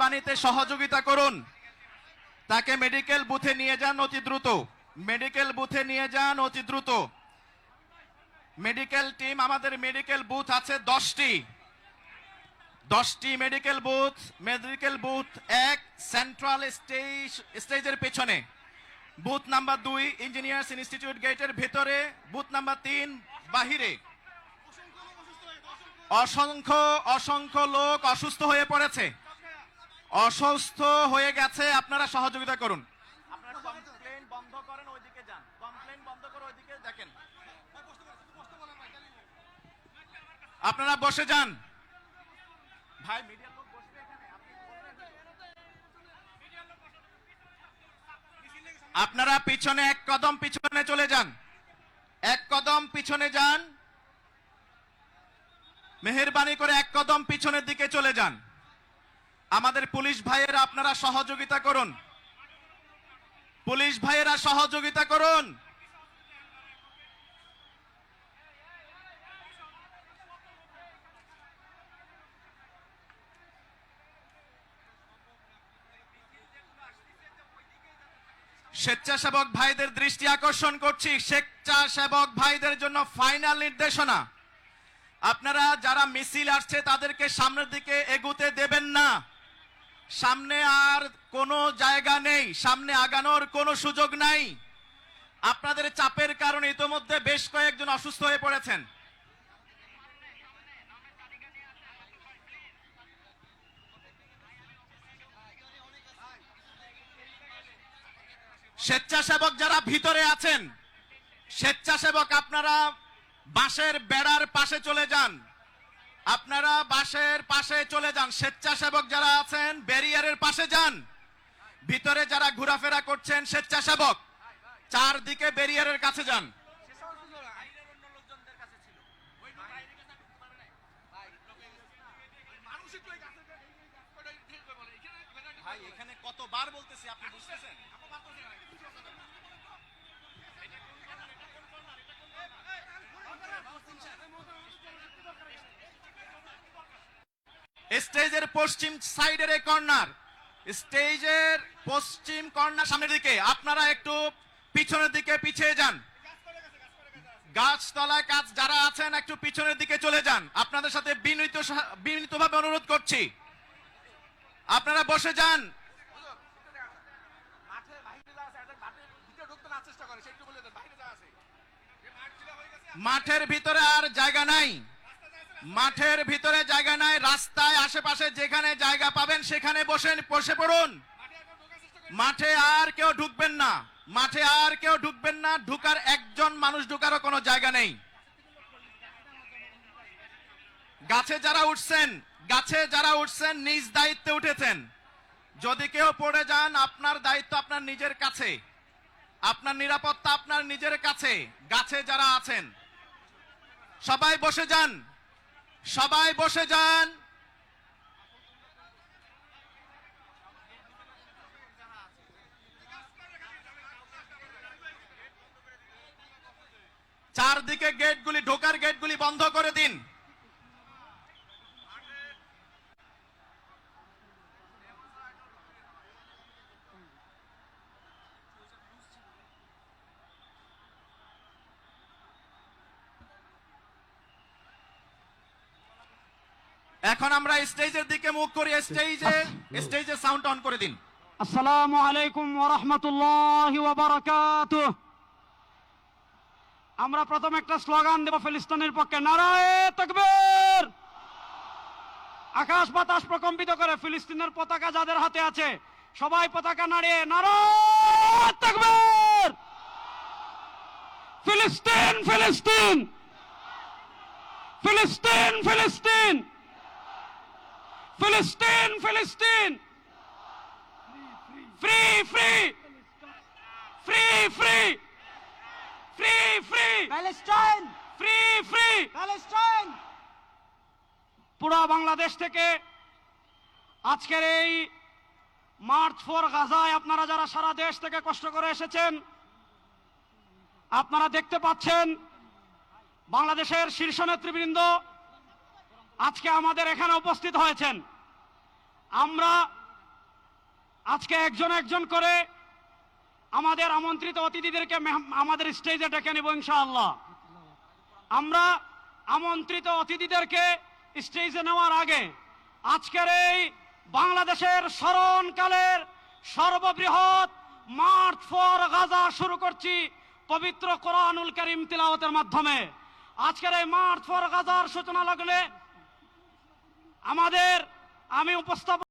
পানিতে সহযোগিতা করুন। তাকে মেডিকেল বুথে নিয়ে যান অতি দ্রুত। মেডিকেল বুথে নিয়ে যান অতি দ্রুত। মেডিকেল টিম আমাদের মেডিকেল বুথ আছে দশটি। দশটি মেডিকেল বুথ মেডিকেল বুথ এক সেন্ট্রাল স্টেজ স্টেজের পেছনে। বুথ নাম্বার দুই ইঞ্জিনিয়ার্স ইনস্টিটিউট গেটের ভেতরে। বুথ নাম্বার তিন, বাহিরে। অসংখ্য অসংখ্য লোক অসুস্থ হয়ে পড়েছে। অসুস্থ হয়ে গেছে আপনারা সহযোগিতা করুন। আপনারা কমপ্লেন বন্ধ করেন ওইদিকে যান। কমপ্লেন বন্ধ করে ওইদিকে দেখেন। আপনারা বসে যান। ভাই মিডিয়ার লোক বসবে এখানে? আপনারা পিছনে এক কদম পিছনে চলে যান। এক কদম পিছনে যান। মেহেরবানি করে এক কদম পিছনের দিকে চলে যান। আমাদের পুলিশ ভাইয়েরা আপনারা সহযোগিতা করুন। পুলিশ ভাইয়েরা সহযোগিতা করুন। স্বেচ্ছাসেবক ভাইদের দৃষ্টি আকর্ষণ করছি। স্বেচ্ছাসেবক ভাইদের জন্য ফাইনাল নির্দেশনা। আপনারা যারা মিছিল আসছে, তাদেরকে সামনের দিকে এগুতে দেবেন না। সামনে আর কোনো জায়গা নেই, সামনে আগানোর কোনো সুযোগ নাই। আপনাদের চাপের কারণে ইতোমধ্যে বেশ কয়েকজন অসুস্থ হয়ে পড়েছেন। স্বেচ্ছাসেবক যারা ভিতরে আছেন, স্বেচ্ছাসেবক আপনারা বাঁশের বেড়ার পাশে চলে যান। আপনারা বাসের পাশে চলে যান। স্বেচ্ছাসেবক যারা আছেন, ব্যারিয়ারের পাশে যান। ভিতরে যারা ঘোরাফেরা করছেন, স্বেচ্ছাসেবক, চারদিকে ব্যারিয়ারের কাছে যান। কতবার বলতেছি, আপনি বুঝতেছেন? স্টেজের পশ্চিম সাইডের এই কর্নার। স্টেজের পশ্চিম কর্নার সামনের দিকে। আপনারা একটু পিছনের দিকে পিছিয়ে যান। গাছতলায় কাজ যারা আছেন, একটু পিছনের দিকে চলে যান। আপনাদের সাথে বিনীত বিনীতভাবে অনুরোধ করছি। আপনারা বসে যান। মাঠের ভিতরে আর জায়গা নাই। মাঠের ভিতরে জায়গা নাই, রাস্তায় আশেপাশে যেখানে জায়গা পাবেন সেখানে বসেন, বসে পড়ুন। মাঠে আর কেউ ঢুকবেন না, মাঠে আর কেউ ঢুকবেন না, ঢুকার একজন মানুষ ঢুকারও কোনো জায়গা নেই। গাছে যারা উঠছেন, গাছে যারা উঠছেন, নিজ দায়িত্বে উঠেছেন। যদি কেউ পড়ে যান, আপনার দায়িত্ব আপনার নিজের কাছে। আপনার নিরাপত্তা আপনার নিজের কাছে। গাছে যারা আছেন, সবাই বসে যান। সবাই বসে যান। চারদিকে গেটগুলি ঢোকার গেটগুলি বন্ধ করে দিন। এখন আমরা স্টেজের দিকে মুখ করি, স্টেজে স্টেজে সাউন্ড অন করে দিন। আসসালামু আলাইকুম ওরহমতুল্লাহ ওবরাকাতুহ আমরা প্রথম একটা স্লোগান দেব ফিলিস্তিনের পক্ষে, নারায়ে তকবীর। আকাশ বাতাস প্রকম্পিত করে ফিলিস্তিনের পতাকা যাদের হাতে আছে, সবাই পতাকা নাড়িয়ে, নারায়ে তকবীর। ফিলিস্তিন ফিলিস্তিন। ফিলিস্তিন ফিলিস্তিন। ফিলিস্তিন ফিলিস্তিন free free free free free free Palestine free free Palestine পুরো বাংলাদেশ থেকে আজকের এই মার্চ ফর গাজায় আপনারা যারা সারা দেশ থেকে কষ্ট করে এসেছেন আপনারা দেখতে পাচ্ছেন বাংলাদেশের শীর্ষ নেতৃবৃন্দ আজকে আমাদের এখানে উপস্থিত হয়েছেন। আমরা আজকে একজন একজন করে আমাদের আমন্ত্রিত অতিথিদেরকে আমাদের স্টেজে ডেকে নেব ইনশাআল্লাহ। আমরা আমন্ত্রিত অতিথিদেরকে স্টেজে নেওয়ার আগে আজকের এই বাংলাদেশের স্মরণকালের সর্ববৃহৎ মার্চ ফর গাজা শুরু করছি পবিত্র কোরআনুল করিম তিলাওয়াতের মাধ্যমে। আজকের এই মার্চ ফর গাজার সূচনা লাগলে আমাদের আমি উপস্থাপন